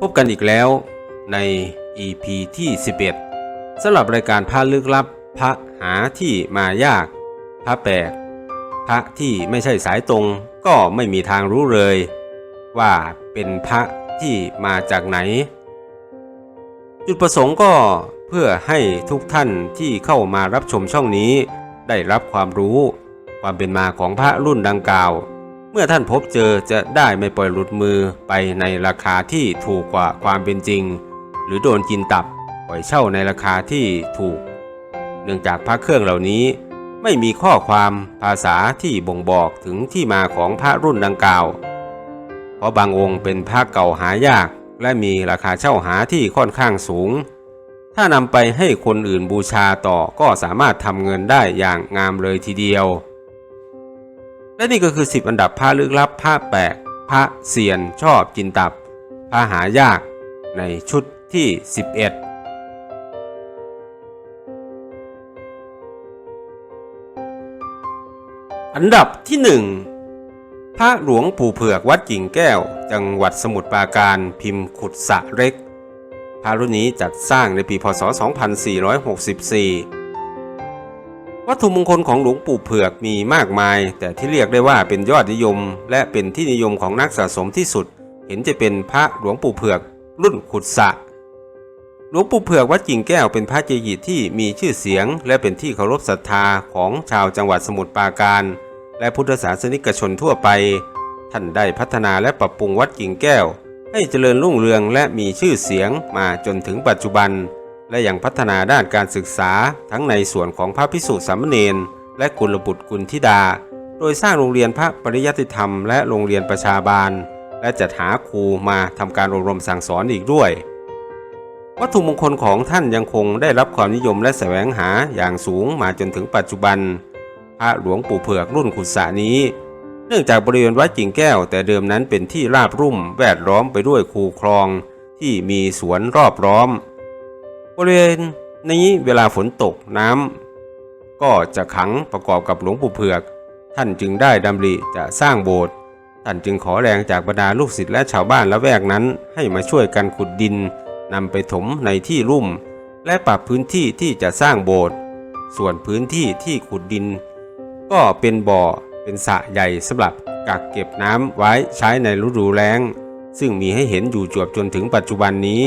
พบกันอีกแล้วใน EP ที่ 11สำหรับรายการพระลึกลับ พระหาที่มายาก พระแปลก พระที่ไม่ใช่สายตรงก็ไม่มีทางรู้เลย ว่าเป็นพระที่มาจากไหน จุดประสงค์ก็เพื่อให้ทุกท่านที่เข้ามารับชมช่องนี้ ได้รับความรู้ ความเป็นมาของพระรุ่นดังกล่าว เมื่อท่านพบเจอจะได้ไม่ปล่อยหลุดมือไปในราคาที่ถูกกว่าความเป็นจริง หรือโดนกินตับปล่อยเช่าในราคาที่ถูก เนื่องจากพระเครื่องเหล่านี้ ไม่มีข้อความภาษาที่บ่งบอกถึงที่มาของพระรุ่นดังกล่าว เพราะบางองค์เป็นพระเก่าหายาก และมีราคาเช่าหาที่ค่อนข้างสูง ถ้านำไปให้คนอื่นบูชาต่อก็สามารถทำเงินได้อย่างงามเลยทีเดียว และนี่ก็คือ 10 อันดับพระลึกลับพระแปลกพระเซียนชอบกินตับพระหายากในชุดที่ 11อันดับที่ 1 พระหลวงปู่เผือกวัดกิ่งแก้ว จังหวัดสมุทรปราการพิมพ์ขุดสะเล็ก พระรุ่นนี้จัดสร้างในปีพศ 2464 วัตถุมงคลของหลวงปู่เผือกมีมากมาย แต่ที่เรียกได้ว่าเป็นยอดนิยม และเป็นที่นิยมของนักสะสมที่สุด เห็นจะเป็นพระหลวงปู่เผือกรุ่นขุดสะหลวงปู่เผือกวัดกิ่งแก้วเป็นพระเจดีย์ที่มีชื่อเสียง และเป็นที่เคารพศรัทธาของชาวจังหวัดสมุทรปราการ และพุทธศาสนิกชนทั่วไป ท่านได้พัฒนาและปรับปรุงวัดกิ่งแก้ว ให้เจริญรุ่งเรืองและมีชื่อเสียงมาจนถึงปัจจุบัน และยังพัฒนาด้านการศึกษาทั้งในส่วนของพระพิสุสามเณรและกุลบุตรกุลธิดา โดยสร้างโรงเรียนพระปริยัติธรรมและโรงเรียนประชาบาล และจัดหาครูมาทำการอบรมสั่งสอนอีกด้วย วัตถุมงคลของท่านยังคงได้รับความนิยมและแสวงหาอย่างสูงมาจนถึงปัจจุบัน พระหลวงปู่เผือกรุ่นขุดสรนี้ เนื่องจากบริเวณวัดกิ่งแก้ว แต่เดิมนั้นเป็นที่ราบรุ่มแวดล้อมไปด้วยคูคลอง ที่มีสวนรอบล้อม บริเวณนี้เวลาฝนตกน้ำก็จะขังประกอบกับหลวงปู่เผือก ท่านจึงได้ดำริจะสร้างโบสถ์ท่านจึงขอแรงจากบรรดาลูกศิษย์และชาวบ้านละแวกนั้น ให้มาช่วยกันขุดดินนำไปถมในที่ลุ่ม และปรับพื้นที่ที่จะสร้างโบสถ์ส่วนพื้นที่ที่ขุดดิน ก็เป็นบ่อเป็นสระใหญ่สำหรับกักเก็บน้ำไว้ใช้ในฤดูแล้ง ซึ่งมีให้เห็นอยู่จวบจนถึงปัจจุบันนี้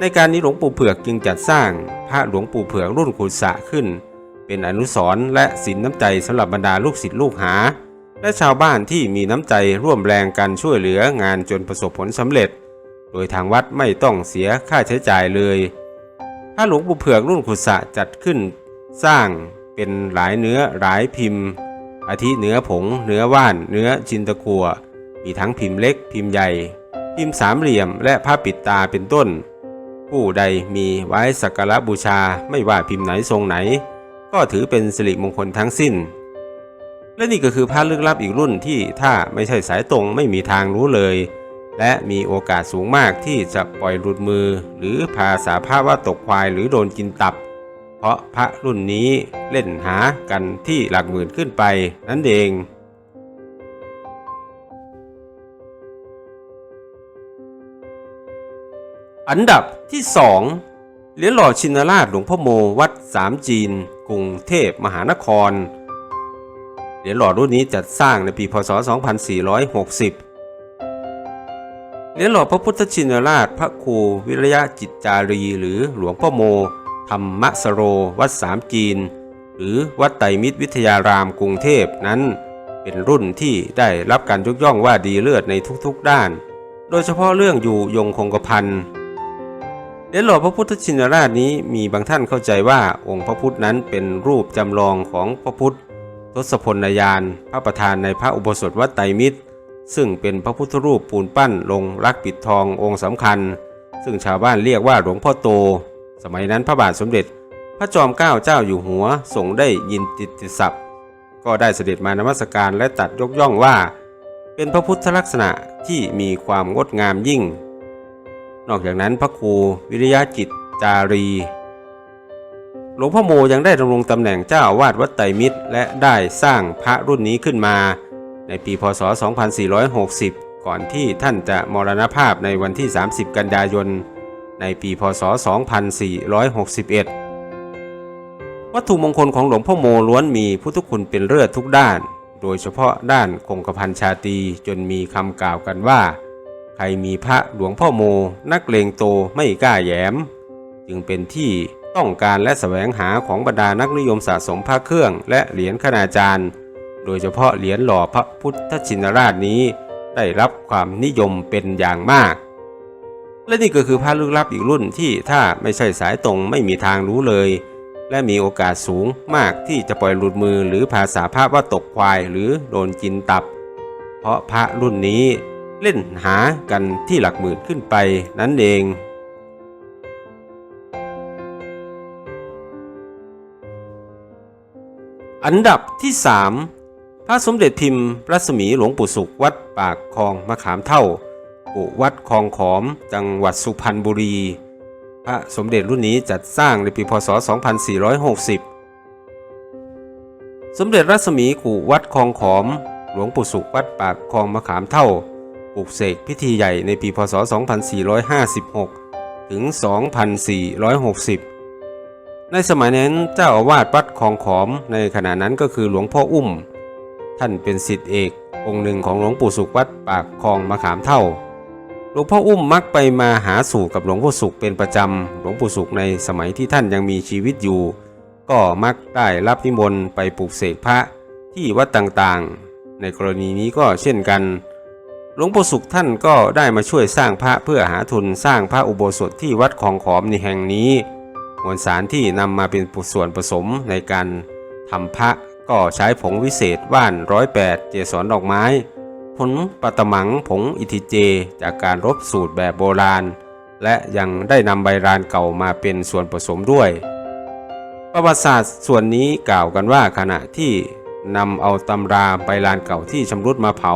ในการนี้หลวงปู่เผือกจึงจัดสร้างพระหลวงปู่เผือกรุ่นขุดสะขึ้น เป็นอนุสรณ์และสินน้ำใจสำหรับบรรดาลูกศิษย์ลูกหา และชาวบ้านที่มีน้ำใจร่วมแรงกันช่วยเหลืองานจนประสบผลสำเร็จ โดยทางวัดไม่ต้องเสียค่าใช้จ่ายเลยพระหลวงปู่เผือกรุ่นขุดสะจัดขึ้น สร้างเป็นหลายเนื้อหลายพิมพ์ อาทิเนื้อผง เนื้อว่าน เนื้อจินตะกัวมีทั้งพิมพ์เล็ก พิมพ์ใหญ่ พิมพ์สามเหลี่ยม และผ้าปิดตาเป็นต้น ผู้ใดมีไว้สักการะบูชาไม่ว่าพิมพ์ไหนทรงไหน ก็ถือเป็นสิริมงคลทั้งสิ้น และนี่ก็คือพระลึกลับอีกรุ่นที่ถ้าไม่ใช่สายตรงไม่มีทางรู้เลย และมีโอกาสสูงมากที่จะปล่อยหลุดมือ หรือภาษาภาพว่าตกควายหรือโดนกินตับ เพราะพระรุ่นนี้เล่นหากันที่หลักหมื่นขึ้นไปนั่นเอง อันดับที่ 2เหรียญหล่อชินราชหลวงพ่อโมวัดสามจีน กรุงเทพมหานคร เหรียญหล่อรุ่นนี้จัดสร้างในปีพศ 2460 เหรียญหล่อพระพุทธชินราชพระครูวิริยะจิตจารีหรือหลวงพ่อโม ธรรมสโร วัดสามจีน หรือวัดไตรมิตรวิทยารามกรุงเทพนั้น เป็นรุ่นที่ได้รับการยกย่องว่าดีเลิศในทุกๆด้าน โดยเฉพาะเรื่องอยู่ยงคงกระพัน เหรียญหล่อพระพุทธชินราชนี้มีบางท่านเข้าใจว่าองค์พระพุทธนั้นเป็นรูปจำลองของพระพุทธทศพลยานพระประธานในพระอุโบสถวัดไตรมิตร ซึ่งเป็นพระพุทธรูปปูนปั้นลงรักปิดทององค์สำคัญ ซึ่งชาวบ้านเรียกว่าหลวงพ่อโต สมัยนั้นพระบาทสมเด็จ พระจอมเกล้าเจ้าอยู่หัวทรงได้ยินติดติศัพท์ ก็ได้เสด็จมานมัสการและตัดยกย่องว่า เป็นพระพุทธลักษณะที่มีความงดงามยิ่ง นอกจากนั้นพระครูวิริยะจิตจารี หลวงพ่อโมยังได้ดำรงตำแหน่งเจ้าอาวาดวัดไตรมิตร และได้สร้างพระรุ่นนี้ขึ้นมา ในปีพศ 2460 ก่อนที่ท่านจะมรณภาพในวันที่ 30 กันยายน ในปีพศ 2461 วัตถุมงคลของหลวงพ่อโมล้วนมีพุทธคุณเป็นเลิศทุกด้าน โดยเฉพาะด้านคงกระพันชาตีจนมีคำกล่าวกันว่า ใครมีพระหลวงพ่อโม นักเลงโตไม่กล้าแย้ม จึงเป็นที่ต้องการและแสวงหาของบรรดานักนิยมสะสมพระเครื่องและเหรียญคณาจารย์ โดยเฉพาะเหรียญหล่อพระพุทธชินราชนี้ ได้รับความนิยมเป็นอย่างมาก และนี่ก็คือพระลึกลับอีกรุ่นที่ถ้าไม่ใช่สายตรงไม่มีทางรู้เลย และมีโอกาสสูงมากที่จะปล่อยหลุดมือหรือภาษาพระว่าตกควายหรือโดนกินตับ เพราะพระรุ่นนี้ เล่นหากันที่หลักหมื่นขึ้นไปนั่นเอง อันดับที่ 3 พระสมเด็จพิมพ์รัศมีหลวงปู่สุขวัดปากคลองมะขามเท่ากุวัดคลองขอม จังหวัดสุพรรณบุรี พระสมเด็จรุ่นนี้จัดสร้างในปีพศ 2460 สมเด็จรัศมีกู่วัดคลองขอม หลวงปู่สุขวัดปากคลองมะขามเท่า ปลุกเสกพิธีใหญ่ในปีพศ 2456 ถึง 2460 ในสมัยนั้นเจ้าอาวาสวัดคลองขอมในขณะนั้นก็คือหลวงพ่ออุ้ม ท่านเป็นสิทธิเอกองค์หนึ่งของหลวงปู่สุขวัดปากคลองมะขามเท่า หลวงพ่ออุ้มมักไปมาหาสู่กับหลวงพ่อสุขเป็นประจำ หลวงปู่สุขในสมัยที่ท่านยังมีชีวิตอยู่ ก็มักได้รับนิมนต์ไปปลูกเสกพระที่วัดต่างๆ ในกรณีนี้ก็เช่นกัน หลวงปู่สุขท่านก็ได้มาช่วยสร้างพระเพื่อหาทุนสร้างพระอุโบสถที่วัดของขอมในแห่งนี้มวลสารที่นำมาเป็นส่วนผสมในการทำพระก็ใช้ผงวิเศษว่านร้อยแปดเจสรดอกไม้ ผลปะตะมังผงอิทิเจ จากการรบสูตรแบบโบราณ และยังได้นำใบรานเก่ามาเป็นส่วนผสมด้วย ประวัติศาสตร์ส่วนนี้กล่าวกันว่าขณะที่นำเอาตำราใบลานเก่าที่ชำรุดมาเผา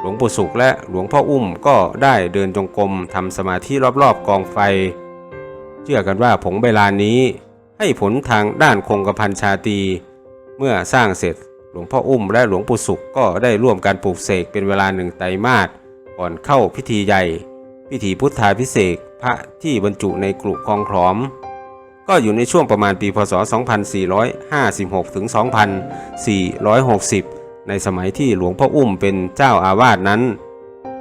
หลวงปู่สุขและหลวงพ่ออุ้มก็ได้เดินจงกรมทำสมาธิรอบๆกองไฟ เชื่อกันว่าผงใบลานนี้ ให้ผลทางด้านคงกระพันชาตี เมื่อสร้างเสร็จหลวงพ่ออุ้มและหลวงปู่สุขก็ได้ร่วมกันปลูกเสกเป็นเวลาหนึ่งไตรมาสก่อนเข้าพิธีใหญ่ พิธีพุทธาพิเศษพระที่บรรจุในกรุคลองขลอม ก็อยู่ในช่วงประมาณปีพศ 2456 ถึง 2460 ในสมัยที่หลวงพ่ออุ้มเป็นเจ้าอาวาสนั้น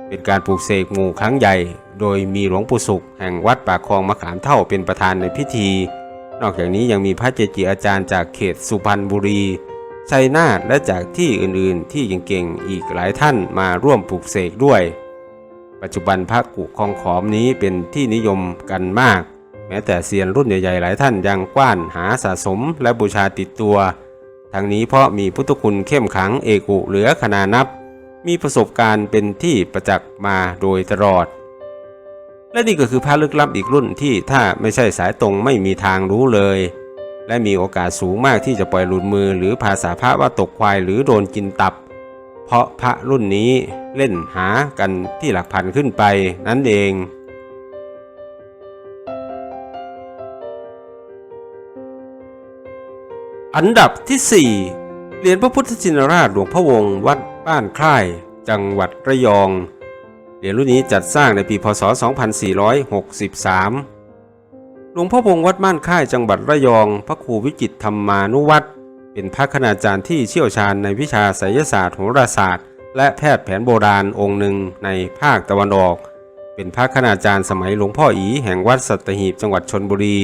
เป็นการปลูกเสกหมู่ครั้งใหญ่ โดยมีหลวงปู่สุข แห่งวัดปากคลองมะขามเท่าเป็นประธานในพิธี นอกจากนี้ยังมีพระเจจิอาจารย์จากเขตสุพรรณบุรี ชัยนาทและจากที่อื่นๆ ที่เก่งๆอีกหลายท่านมาร่วมปลูกเสกด้วย ปัจจุบันพระกุคลองขอมนี้เป็นที่นิยมกันมาก แม้แต่เซียนรุ่นใหญ่ๆหลายท่านยังกว้านหาสะสมและบูชาติดตัว ทั้งนี้เพราะมีพุทธคุณเข้มขังเอกุเหลือขนานับ มีประสบการณ์เป็นที่ประจักษ์มาโดยตลอด และนี่ก็คือพระลึกลับอีกรุ่นที่ถ้าไม่ใช่สายตรงไม่มีทางรู้เลย และมีโอกาสสูงมากที่จะปล่อยหลุดมือหรือภาษาพระว่าตกควายหรือโดนกินตับ เพราะพระรุ่นนี้เล่นหากันที่หลักพันขึ้นไปนั่นเอง อันดับที่ 4 เหรียญพระพุทธชินราชหลวงพ่อวงศ์วัดบ้านค่าย จังหวัดระยอง เหรียญรุ่นนี้จัดสร้างในปีพศ 2463 หลวงพ่อวงศ์วัดบ้านค่ายจังหวัดระยอง พระครูวิจิตธรรมานุวัตรเป็นพระคณาจารย์ที่เชี่ยวชาญในวิชาไสยศาสตร์โหราศาสตร์ และแพทย์แผนโบราณองค์หนึ่งในภาคตะวันออก เป็นพระคณาจารย์สมัยหลวงพ่ออีแห่งวัดสัตหีบจังหวัดชนบุรี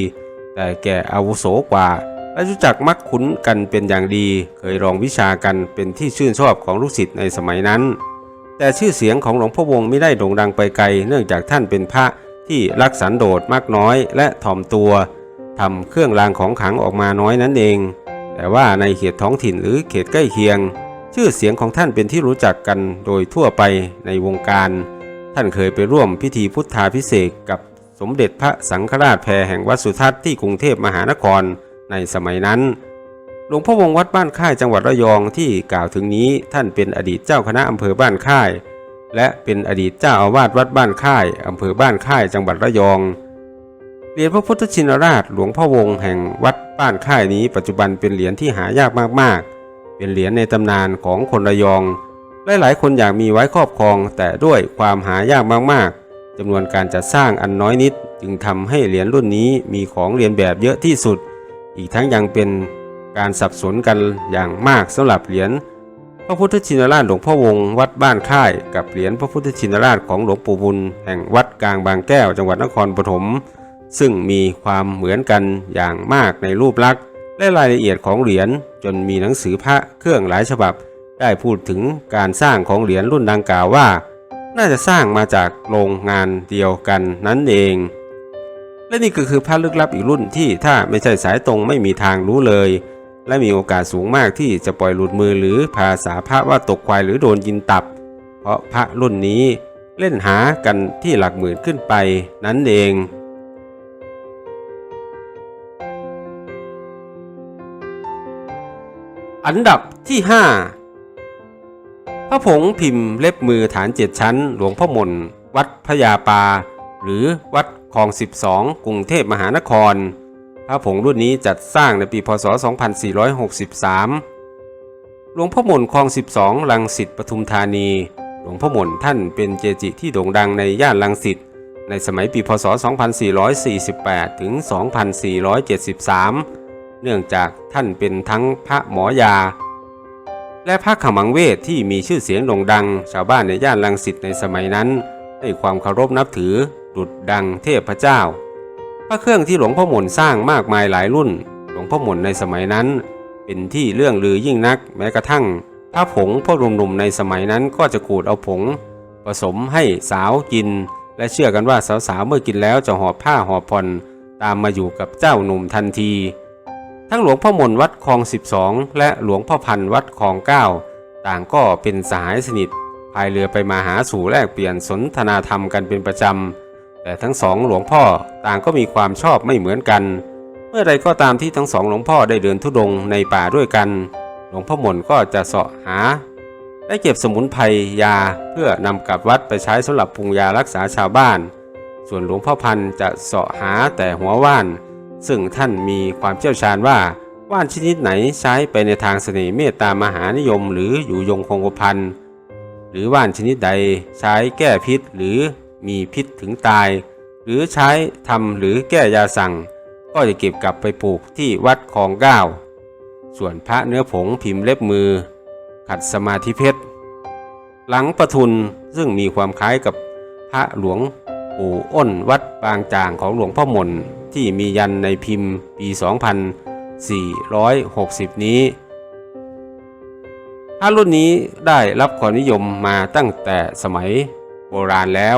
แต่แก่อาวุโสกว่า และรู้จักมักคุ้นกันเป็นอย่างดี เคยรองวิชากันเป็นที่ชื่นชอบของลูกศิษย์ในสมัยนั้น แต่ชื่อเสียงของหลวงพ่อวงศ์ไม่ได้โด่งดังไปไกล เนื่องจากท่านเป็นพระที่รักสันโดษมากน้อยและถ่อมตัวทำเครื่องรางของขลังออกมาน้อยนั่นเอง แต่ว่าในเขตท้องถิ่นหรือเขตใกล้เคียง ชื่อเสียงของท่านเป็นที่รู้จักกันโดยทั่วไปในวงการ ท่านเคยไปร่วมพิธีพุทธาพิเศษกกับสมเด็จพระสังฆราชแพรแห่งวัดสุทัศน์ที่กรุงเทพมหานคร ในสมัยนั้น หลวงพ่อวงวัดบ้านค่ายจังหวัดระยองที่กล่าวถึงนี้ท่านเป็นอดีตเจ้าคณะอำเภอบ้านค่าย และเป็นอดีตเจ้าอาวาสวัดบ้านค่ายอำเภอบ้านค่ายจังหวัดระยองเหรียญพระพุทธชินราชหลวงพ่อวงแห่งวัดบ้านค่ายนี้ปัจจุบันเป็นเหรียญที่หายากมากๆ เป็นเหรียญในตำนานของคนระยองหลายๆคนอยากมีไว้ครอบครอง แต่ด้วยความหายากมากๆจำนวนการจัดสร้างอันน้อยนิด จึงทำให้เหรียญรุ่นนี้มีของเรียนแบบเยอะที่สุด อีกทั้งยังเป็นการสับสนกันอย่างมากสำหรับเหรียญพระพุทธชินราชหลวงพ่อวงวัดบ้านค่าย กับเหรียญพระพุทธชินราชของหลวงปู่บุญแห่งวัดกลางบางแก้วจังหวัดนครปฐมซึ่งมีความเหมือนกันอย่างมากในรูปลักษณ์และรายละเอียดของเหรียญจนมีหนังสือพระเครื่องหลายฉบับ ได้พูดถึงการสร้างของเหรียญรุ่นดังกล่าวว่า น่าจะสร้างมาจากโรงงานเดียวกันนั่นเอง และนี่ก็คือพระลึกลับอีกรุ่นที่ถ้าไม่ใช่สายตรงไม่มีทางรู้เลย และมีโอกาสสูงมากที่จะปล่อยหลุดมือหรือภาษาพระว่าตกควายหรือโดนยินตับ เพราะพระรุ่นนี้เล่นหากันที่หลักหมื่นขึ้นไปนั่นเองอันดับที่ 5 พระผงพิมพ์เล็บมือฐานเจ็ดชั้น หลวงพ่อมน วัดพญาปา หรือวัด คลอง 12 กรุงเทพมหานคร พระผงรุ่นนี้จัดสร้างในปีพศ 2463 หลวงพ่อมนคลอง 12 ลังสิตปทุมธานี หลวงพ่อมนท่านเป็นเจจิที่โด่งดังในย่านลังสิตในสมัยปีพศ 2448 ถึง 2473 เนื่องจากท่านเป็นทั้งพระหมอยา และพระขมังเวทที่มีชื่อเสียงโด่งดัง ชาวบ้านในย่านลังสิตในสมัยนั้น ให้ความเคารพนับถือ ดุดดังเทพเจ้า พระเครื่องที่หลวงพ่อหมุนสร้างมากมายหลายรุ่น หลวงพ่อหมุนในสมัยนั้น เป็นที่เรื่องลือยิ่งนักแม้กระทั่งพระผงพวกหนุ่มๆในสมัยนั้นก็จะขูดเอาผง ผสมให้สาวกิน และเชื่อกันว่าสาวๆเมื่อกินแล้วจะหอบผ้าหอบผ่อนตามมาอยู่กับเจ้าหนุ่มทันที ทั้งหลวงพ่อมนวัดคลอง 12 และหลวงพ่อพันธ์วัดคลอง 9 ต่างก็เป็นสหายสนิทพายเรือไปมาหาสู่แลกเปลี่ยนสนทนาธรรมกันเป็นประจำ แต่ทั้งสองหลวงพ่อต่างก็มีความชอบไม่เหมือนกัน เมื่อใดก็ตามที่ทั้งสองหลวงพ่อได้เดินทุดงในป่าด้วยกัน หลวงพ่อมนก็จะเสาะหา และเก็บสมุนไพรยาเพื่อนำกลับวัดไปใช้สำหรับปรุงยารักษาชาวบ้าน ส่วนหลวงพ่อพันจะเสาะหาแต่หัวว่าน ซึ่งท่านมีความเชี่ยวชาญว่าว่านชนิดไหนใช้ไปในทางเสน่ห์เมตตามหานิยม หรืออยู่ยงคงกระพันหรือว่านชนิดใดใช้แก้พิษหรือ มีพิษถึงตาย หรือใช้ทำหรือแก้ยาสั่ง ก็จะเก็บกลับไปปลูกที่วัดคลองเก้า ส่วนพระเนื้อผงพิมพ์เล็บมือ ขัดสมาธิเพชร หลังประทุนซึ่งมีความคล้ายกับพระหลวงปู่อ้นวัดบางจางของหลวงพ่อมนที่มียันในพิมพ์ปี 2460 นี้พระรุ่นนี้ได้รับความนิยมมาตั้งแต่สมัยโบราณแล้ว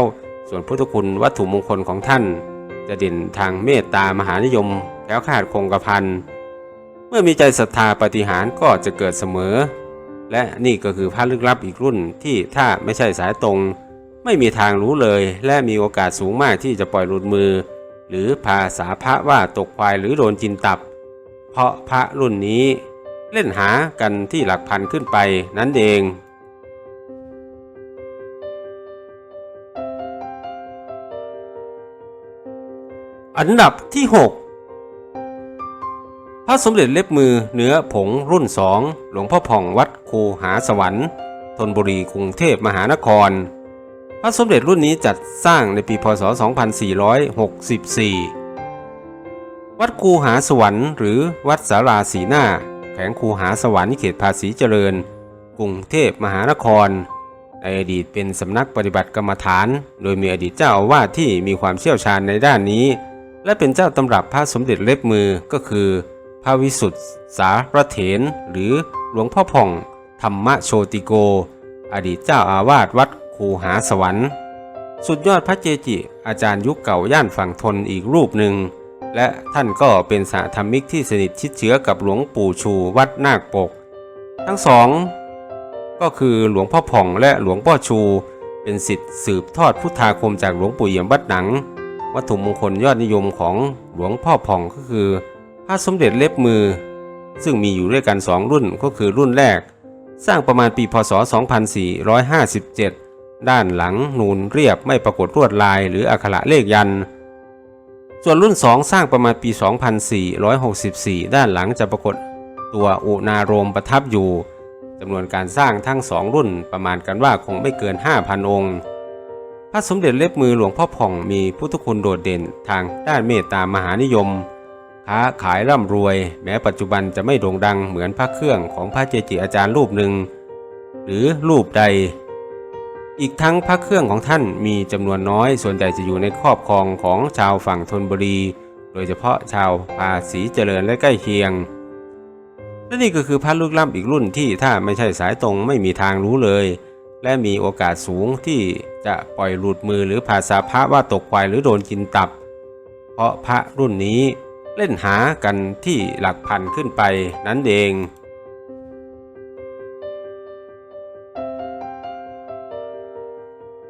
ส่วนพุทธคุณวัตถุมงคลของท่าน จะเด่นทางเมตตามหานิยมแคล้วคาดคงกระพันเมื่อมีใจศรัทธาปฏิหารก็จะเกิดเสมอ และนี่ก็คือพระลึกลับอีกรุ่นที่ถ้าไม่ใช่สายตรง ไม่มีทางรู้เลย และมีโอกาสสูงมากที่จะปล่อยหลุดมือ หรือภาษาพระว่าตกควายหรือโดนจินตับ เพราะพระรุ่นนี้เล่นหากันที่หลักพันขึ้นไปนั่นเอง อันดับที่ 6 พระสมเด็จเล็บมือเนื้อผงรุ่นสองหลวงพ่อผ่องวัดคูหาสวรรค์ธนบุรีกรุงเทพมหานคร พระสมเด็จรุ่นนี้จัดสร้างในปีพศ 2464 วัดคูหาสวรรค์หรือวัดสาราสีหน้า แขวงคูหาสวรรค์เขตภาษีเจริญ กรุงเทพมหานครในอดีตเป็นสำนักปฏิบัติกรรมฐาน โดยมีอดีตเจ้าอาวาสที่มีความเชี่ยวชาญในด้านนี้ และเป็นเจ้าตำรับพระสมเด็จเล็บมือก็คือ พระวิสุทธสารเถนหรือหลวงพ่อผ่อง ธรรมโชติโก อดีตเจ้าอาวาสวัดคูหาสวรรค์ สุดยอดพระเจจิอาจารย์ยุคเก่าย่านฝั่งทนอีกรูปหนึ่ง และท่านก็เป็นสาธรรมิกที่สนิทชิดเชื้อกับหลวงปู่ชูวัดนาคปก ทั้งสองก็คือหลวงพ่อผ่องและหลวงพ่อชู เป็นสิทธิ์สืบทอดพุทธาคมจากหลวงปู่เยี่ยมวัดหนัง วัตถุมงคลยอดนิยมของหลวงพ่อผ่องก็คือพระสมเด็จเล็บมือ ซึ่งมีอยู่ด้วยกัน2รุ่นก็คือรุ่นแรก สร้างประมาณปีพศ 2457 ด้านหลังนูนเรียบไม่ปรากฏลวดลายหรืออักขระเลขยัน ส่วนรุ่น 2 สร้างประมาณปี 2464 ด้านหลังจะปรากฏตัวอุณาโรมประทับอยู่จำนวนการสร้างทั้งสองรุ่นประมาณกันว่าคงไม่เกิน 5,000 องค์ ระสมเด็จเล็บมือหลวงพ่อผ่องมีพุทธคุณโดดเด่นทางด้านเมตตามหานิยม ค้าขายร่ำรวย แม้ปัจจุบันจะไม่โด่งดังเหมือนพระเครื่องของพระเจจิอาจารย์รูปหนึ่ง หรือรูปใด อีกทั้งพระเครื่องของท่านมีจำนวนน้อย ส่วนใหญ่จะอยู่ในครอบครองของชาวฝั่งธนบุรี โดยเฉพาะชาวภาษีเจริญและใกล้เคียงและนี่ก็คือพระลูกล่ำอีกรุ่นที่ถ้าไม่ใช่สายตรงไม่มีทางรู้เลย และมีโอกาสสูงที่ จะปล่อยหลุดมือหรือภาษาพระว่าตกควายหรือโดนกินตับ เพราะพระรุ่นนี้เล่นหากันที่หลักพันขึ้นไปนั่นเอง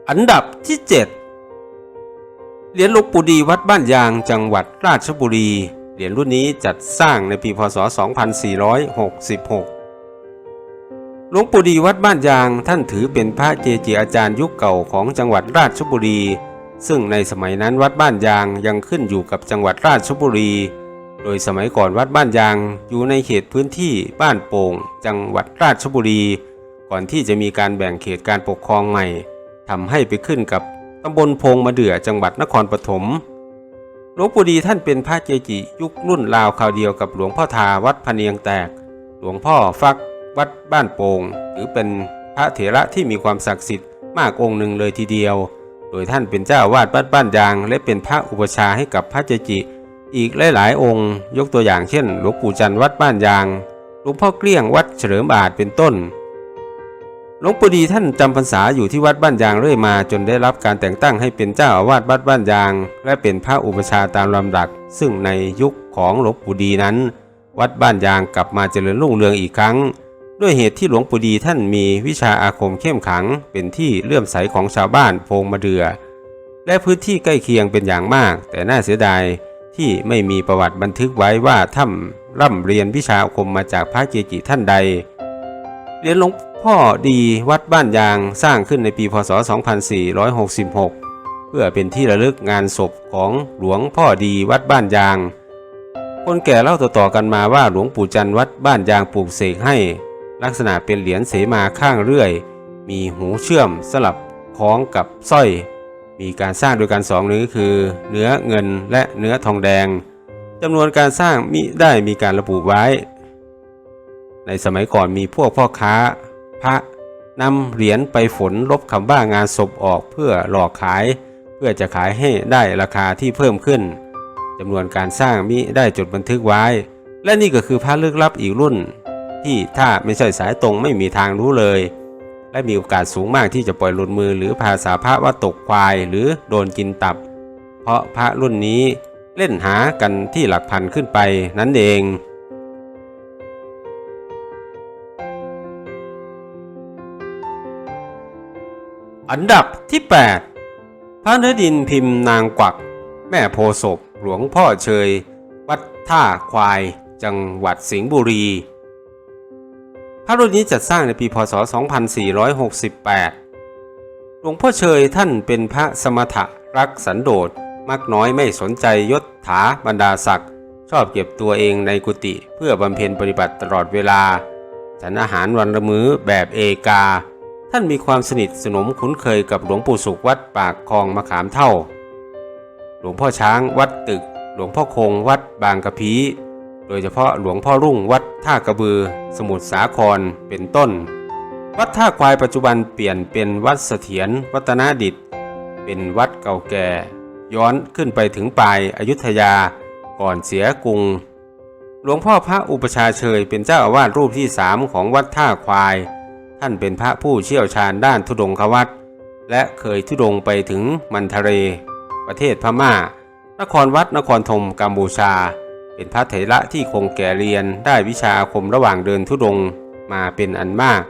อันดับที่ 7 เหรียญหลวงปู่ดีวัดบ้านยางจังหวัดราชบุรี เหรียญรุ่นนี้จัดสร้างในปีพศ 2466 ลวงปู่ดีวัดบ้านยางท่านถือเป็นพระเจจิอาจารย์ยุคเก่าของจังหวัดราชบุรี ซึ่งในสมัยนั้นวัดบ้านยางยังขึ้นอยู่กับจังหวัดราชบุรี โดยสมัยก่อนวัดบ้านยางอยู่ในเขตพื้นที่บ้านโป่ง จังหวัดราชบุรี ก่อนที่จะมีการแบ่งเขตการปกครองใหม่ทำให้ไปขึ้นกับตำบลพงมะเดื่อจังหวัดนครปฐมหลวงปู่ดีท่านเป็นพระเจจิยุครุ่นราวคราวเดียวกับหลวงพ่อทาวัดพะเนียงแตก หลวงพ่อฟัก วัดบ้านโปง่งถือเป็นพระเถระที่มีความศักดิ์สิทธิ์มากองค์หนึ่งเลยทีเดียว โดยท่านเป็นเจ้าอาวาดวัดบ้านยาง และเป็นพระอุปชาให้กับพระเจจิ อีกหลายๆ องค์ ยกตัวอย่างเช่น หลวงปู่จันทร์วัดบ้านยางหลวงพ่อเกลี้ยงวัดเฉลิมอาจเป็นต้นหลวงปู่ดีท่านจำพรรษาอยู่ที่วัดบ้านยางเรื่อยมาจนได้รับการแต่งตั้งให้เป็นเจ้าอาวาสวัดบ้านยาง และเป็นพระอุปชาตามลำดับซึ่งในยุคของหลวงปู่ดีนั้น วัดบ้านยางกลับมาเจริญรุ่งเรืองอีกครั้ง ด้วยเหตุที่หลวงปู่ดีท่านมีวิชาอาคมเข้มขังเป็นที่เลื่อมใสของชาวบ้านโพงมะเดือ และพื้นที่ใกล้เคียงเป็นอย่างมาก แต่น่าเสียดายที่ไม่มีประวัติบันทึกไว้ว่าท่านร่ำเรียนวิชาอาคมมาจากพระเจจิท่านใดเรียญหลวงพ่อดีวัดบ้านยางสร้างขึ้นในปีพศ 2466 เพื่อเป็นที่ระลึกงานศพของหลวงพ่อดีวัดบ้านยาง คนแก่เล่าต่อๆกันมาว่าหลวงปู่จันทร์วัดบ้านยางปลูกเสกให้ ลักษณะเป็นเหรียญเสมาข้างเรื่อย มีหูเชื่อมสลับคล้องกับสร้อย มีการสร้างโดยการสองนื้คือ เนื้อเงินและเนื้อทองแดงจำนวนการสร้างมิได้มีการระบุไว้ ในสมัยก่อนมีพวกพ่อค้า พระนำเหรียญไปฝนลบคำว่างานศพออกเพื่อหลอกขาย เพื่อจะขายให้ได้ราคาที่เพิ่มขึ้นจำนวนการสร้างมิได้จดบันทึกไว้ และนี่ก็คือพระลึกลับอีกรุ่น ที่ถ้าไม่ใช่สายตรงไม่มีทางรู้เลย และมีโอกาสสูงมากที่จะปล่อยหลุดมือหรือภาษาพระว่าตกควายหรือโดนกินตับ เพราะพระรุ่นนี้เล่นหากันที่หลักพันขึ้นไปนั่นเองอันดับที่ 8 พระเนื้อดินพิมพ์นางกวัก แม่โพศพหลวงพ่อเชย วัดท่าควาย จังหวัดสิงห์บุรี พระรุ่นนี้จัดสร้างในปีพศ 2468 หลวงพ่อเชยท่านเป็นพระสมถะรักสันโดษมักน้อยไม่สนใจยศถาบรรดาศักดิ์ชอบเก็บตัวเองในกุฏิเพื่อบำเพ็ญปฏิบัติตลอดเวลา ฉันอาหารวันละมื้อแบบเอกา ท่านมีความสนิทสนมคุ้นเคยกับหลวงปู่สุขวัดปากคลองมะขามเท่า หลวงพ่อช้างวัดตึก หลวงพ่อคงวัดบางกะพี โดยเฉพาะหลวงพ่อรุ่งวัดท่ากระบือ สมุทรสาครเป็นต้น วัดท่าควายปัจจุบันเปลี่ยนเป็นวัดเสถียรวัฒนาดิต เป็นวัดเก่าแก่ ย้อนขึ้นไปถึงปลายอายุทยาก่อนเสียกรุง หลวงพ่อพระอุปชาเชยเป็นเจ้าอาวาสรูปที่สามของวัดท่าควาย ท่านเป็นพระผู้เชี่ยวชาญด้านธุดงควัตและเคยธุดงไปถึงมันทะเรประเทศพม่า นครวัดนครธมกัมพูชา เป็นพระเถระที่คงแก่เรียนได้วิชาอาคมระหว่างเดินธุดงมาเป็นอันมาก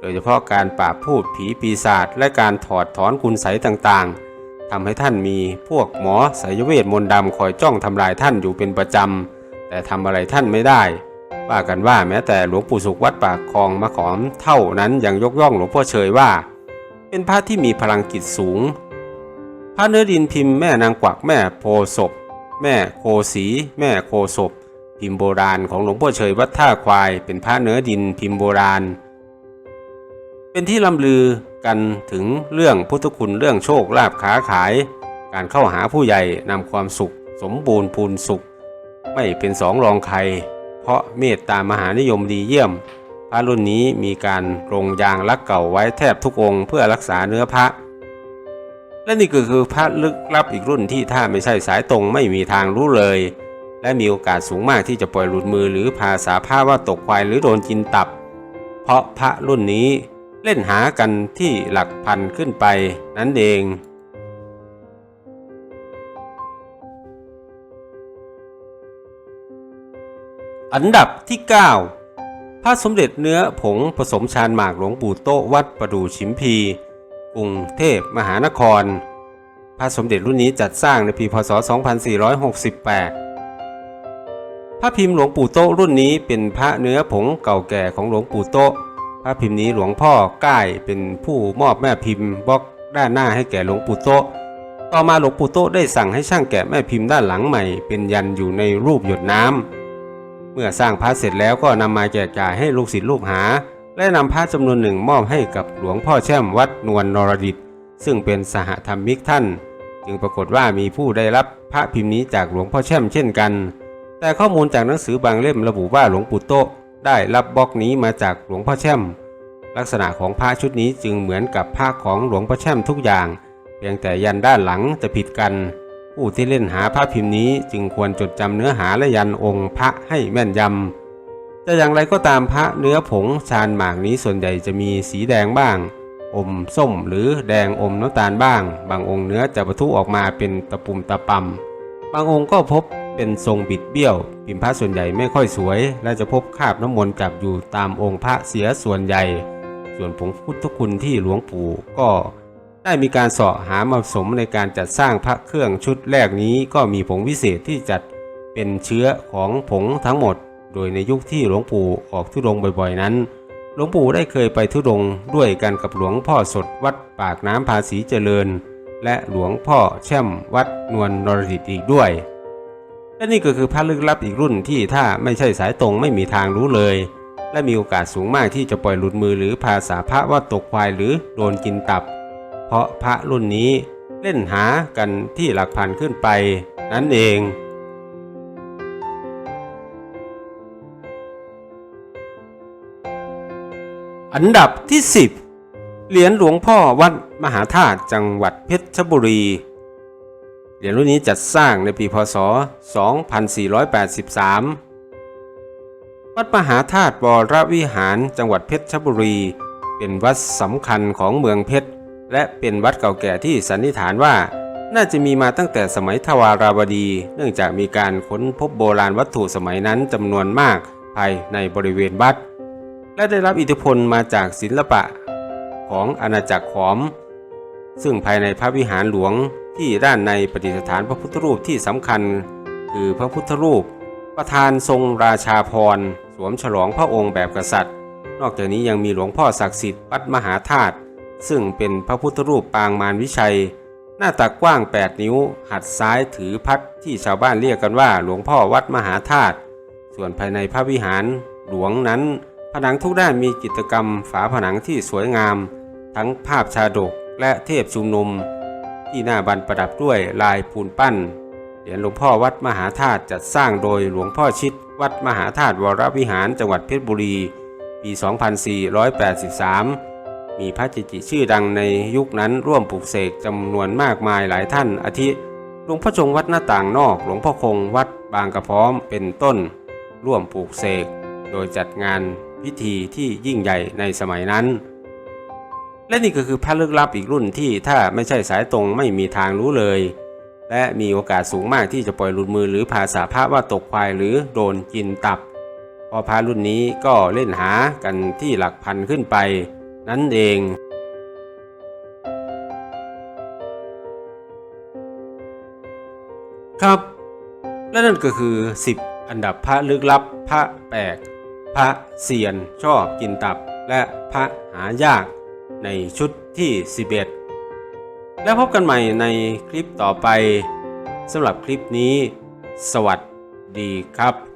โดยเฉพาะการปราบพูดผีปีศาจและการถอดถอนคุณไสยต่างๆทำให้ท่านมีพวกหมอไสยเวทมนต์ดำคอยจ้องทำลายท่านอยู่เป็นประจำแต่ทำอะไรท่านไม่ได้ว่ากันว่าแม้แต่หลวงปู่สุขวัดปากคลองมะขอมเท่านั้นยังยกย่องหลวงพ่อเชยว่า เป็นพระที่มีพลังจิตสูง พระเนื้อดินพิมพ์แม่นางกวักแม่โพศพ แม่โคสี แม่โคศพ พิมพ์โบราณของหลวงพ่อเชยวัดท่าควาย เป็นพระเนื้อดินพิมพ์โบราณ เป็นที่ล่ำลือกันถึงเรื่องพุทธคุณเรื่องโชคลาภค้าขาย การเข้าหาผู้ใหญ่นำความสุข สมบูรณ์พูนสุข ไม่เป็นสองรองใคร เพราะเมตตามหานิยมดีเยี่ยม พระรุ่นนี้มีการลงยางลักเก่าไว้แทบทุกองค์เพื่อรักษาเนื้อพระ และนี่ก็คือพระลึกลับอีกรุ่นที่ถ้าไม่ใช่สายตรงไม่มีทางรู้เลย และมีโอกาสสูงมากที่จะปล่อยหลุดมือหรือภาษาผ้าว่าตกควายหรือโดนกินตับ เพราะพระรุ่นนี้เล่นหากันที่หลักพันขึ้นไปนั่นเองอันดับที่ 9 พระสมเด็จเนื้อผงผสมชานหมากหลวงปู่โตวัดประดู่ชิมพี กรุงเทพมหานคร พระสมเด็จรุ่นนี้จัดสร้างในปีพศ 2468 พระพิมพ์หลวงปู่โตรุ่นนี้เป็นพระเนื้อผงเก่าแก่ของหลวงปู่โตพระพิมพ์นี้หลวงพ่อก้ายเป็นผู้มอบแม่พิมพ์บล็อกด้านหน้าให้แก่หลวงปู่โตต่อมาหลวงปู่โตได้สั่งให้ช่างแกะแม่พิมพ์ด้านหลังใหม่ เป็นยันอยู่ในรูปหยดน้ำเมื่อสร้างพระเสร็จแล้วก็นำมาแจกจ่ายให้ลูกศิษย์ลูกหา และนำพระจำนวนหนึ่งมอบให้กับหลวงพ่อแช่มวัดนวลนรดิต ซึ่งเป็นสหธรรมิกท่าน จึงปรากฏว่ามีผู้ได้รับพระพิมพ์นี้จากหลวงพ่อแช่มเช่นกัน แต่ข้อมูลจากหนังสือบางเล่มระบุว่าหลวงปู่โตได้รับบล็อกนี้มาจากหลวงพ่อแช่ม ลักษณะของพระชุดนี้จึงเหมือนกับพระของหลวงพ่อแช่มทุกอย่าง เพียงแต่ยันด้านหลังจะผิดกัน ผู้ที่เล่นหาพระพิมพ์นี้จึงควรจดจำเนื้อหาและยันองค์พระให้แม่นยำ จะอย่างไรก็ตามพระเนื้อผงชานหมากนี้ส่วนใหญ่จะมีสีแดงบ้าง อมส้มหรือแดงอมน้ำตาลบ้าง บางองค์เนื้อจะประทุออกมาเป็นตะปุ่มตะปำบางองค์ก็พบเป็นทรงบิดเบี้ยว พิมพ์พระส่วนใหญ่ไม่ค่อยสวย และจะพบคราบน้ำมนต์จับอยู่ตามองค์พระเสียส่วนใหญ่ ส่วนผงพุทธคุณที่หลวงปู่ก็ได้มีการเสาะหามาผสมในการจัดสร้างพระเครื่องชุดแรกนี้ก็มีผงวิเศษที่จัดเป็นเชื้อของผงทั้งหมด โดยในยุคที่หลวงปู่ออกทุดงบ่อยๆนั้น หลวงปู่ได้เคยไปทุดงด้วยกันกับหลวงพ่อสดวัดปากน้ำภาษีเจริญ และหลวงพ่อแช่มวัดนวลนรดิตอีกด้วยและนี่ก็คือพระลึกลับอีกรุ่นที่ถ้าไม่ใช่สายตรงไม่มีทางรู้เลย และมีโอกาสสูงมากที่จะปล่อยหลุดมือหรือภาษาพระว่าตกควายหรือโดนกินตับ เพราะพระรุ่นนี้เล่นหากันที่หลักพันขึ้นไป นั่นเอง อันดับที่ 10 เหรียญหลวงพ่อวัดมหาธาตุจังหวัดเพชรบุรี เหรียญรุ่นนี้จัดสร้างในปีพศ 2483 วัดมหาธาตุวรวิหารจังหวัดเพชรบุรี เป็นวัดสำคัญของเมืองเพชร และเป็นวัดเก่าแก่ที่สันนิษฐานว่า น่าจะมีมาตั้งแต่สมัยทวาราวดี เนื่องจากมีการค้นพบโบราณวัตถุสมัยนั้นจำนวนมากภายในบริเวณวัด และได้รับอิทธิพลมาจากศิลปะของอาณาจักรขอม ซึ่งภายในพระวิหารหลวงที่ด้านในประดิษฐานพระพุทธรูปที่สำคัญ คือพระพุทธรูป ประธานทรงราชาพรสวมฉลองพระองค์แบบกษัตริย์ นอกจากนี้ยังมีหลวงพ่อศักดิ์สิทธิ์วัดมหาธาตุซึ่งเป็นพระพุทธรูปปางมารวิชัย หน้าตักกว้าง 8 นิ้ว หัดซ้ายถือพัดที่ชาวบ้านเรียกกันว่าหลวงพ่อวัดมหาธาตุส่วนภายในพระวิหารหลวงนั้น ผนังทุกด้านมีจิตรกรรมฝาผนังที่สวยงาม ทั้งภาพชาดกและเทพชุมนุม ที่หน้าบันประดับด้วยลายปูนปั้น เหรียญหลวงพ่อวัดมหาธาตุจัดสร้างโดยหลวงพ่อชิด วัดมหาธาตุวรวิหารจังหวัดเพชรบุรี ปี 2483 มีพระจิจิชื่อดังในยุคนั้นร่วมปลูกเสกจำนวนมากมายหลายท่านอาทิหลวงพ่อจงวัดหน้าต่างนอก หลวงพ่อคงวัดบางกระพร้อมเป็นต้น ร่วมปลูกเสกโดยจัดงาน พิธีที่ยิ่งใหญ่ในสมัยนั้น และนี่ก็คือพระลึกลับอีกรุ่นที่ถ้าไม่ใช่สายตรงไม่มีทางรู้เลย และมีโอกาสสูงมากที่จะปล่อยหลุดมือหรือภาษาพระว่าตกควายหรือโดนกินตับ พอพระรุ่นนี้ก็เล่นหากันที่หลักพันขึ้นไป นั่นเองครับ และนั่นก็คือ 10 อันดับพระลึกลับพระแปลก พระเสียนชอบกินตับและพระหายากในชุดที่ 11 แล้วพบกันใหม่ในคลิปต่อไปสำหรับคลิปนี้ สวัสดีครับ